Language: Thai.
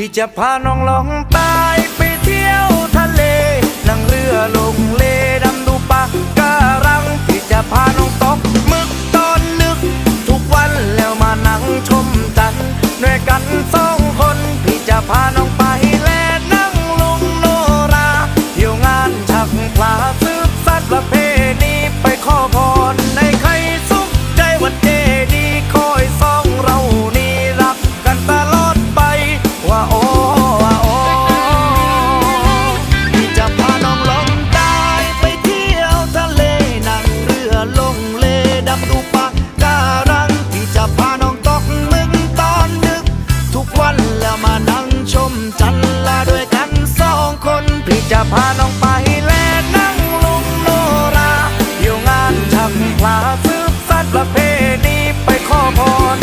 พี่จะพาน้องลองใตายไปเที่ยวทะเล นั่งเรือลงเลดำดูปะการัง พี่จะพาน้องตกหมึกตอนนึก ทุกวันแล้วมานั่งชมจันทร์ด้วยกันสองคน พี่จะพาน้อง ชมจันทร์ลาด้วยกันสองคนพี่จะพาน้องไปแลนั่งลุงโนราเที่ยงานชักพลาสืบสัตว์ประเพณีไปขอพร